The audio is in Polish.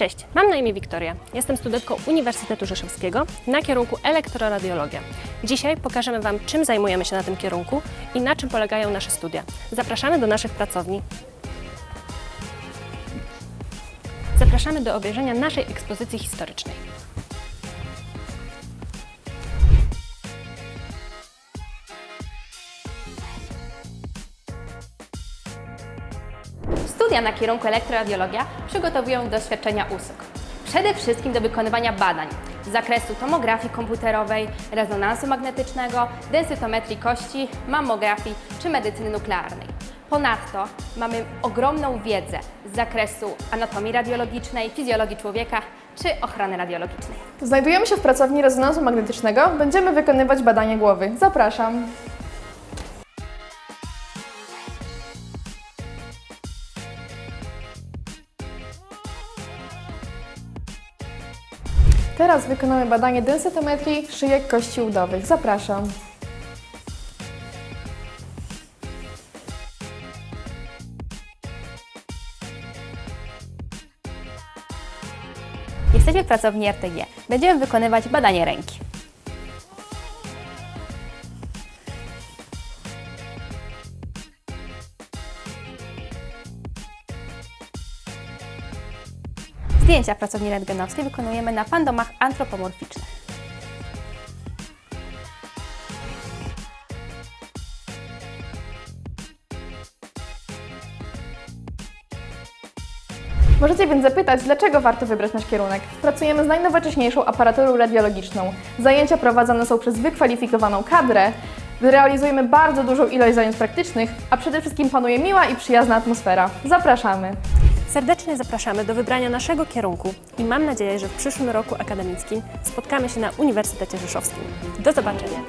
Cześć, mam na imię Wiktoria. Jestem studentką Uniwersytetu Rzeszowskiego na kierunku elektroradiologia. Dzisiaj pokażemy Wam, czym zajmujemy się na tym kierunku i na czym polegają nasze studia. Zapraszamy do naszych pracowni. Zapraszamy do obejrzenia naszej ekspozycji historycznej. Studia na kierunku elektroradiologia przygotowują do świadczenia usług. Przede wszystkim do wykonywania badań z zakresu tomografii komputerowej, rezonansu magnetycznego, densytometrii kości, mammografii czy medycyny nuklearnej. Ponadto mamy ogromną wiedzę z zakresu anatomii radiologicznej, fizjologii człowieka czy ochrony radiologicznej. Znajdujemy się w pracowni rezonansu magnetycznego. Będziemy wykonywać badanie głowy. Zapraszam. Teraz wykonamy badanie densytometrii szyjek kości udowych. Zapraszam. Jesteśmy w pracowni RTG. Będziemy wykonywać badanie ręki. Zdjęcia pracowni rentgenowskiej wykonujemy na fandomach antropomorficznych. Możecie więc zapytać, dlaczego warto wybrać nasz kierunek. Pracujemy z najnowocześniejszą aparaturą radiologiczną. Zajęcia prowadzone są przez wykwalifikowaną kadrę. Realizujemy bardzo dużą ilość zajęć praktycznych, a przede wszystkim panuje miła i przyjazna atmosfera. Zapraszamy! Serdecznie zapraszamy do wybrania naszego kierunku i mam nadzieję, że w przyszłym roku akademickim spotkamy się na Uniwersytecie Rzeszowskim. Do zobaczenia!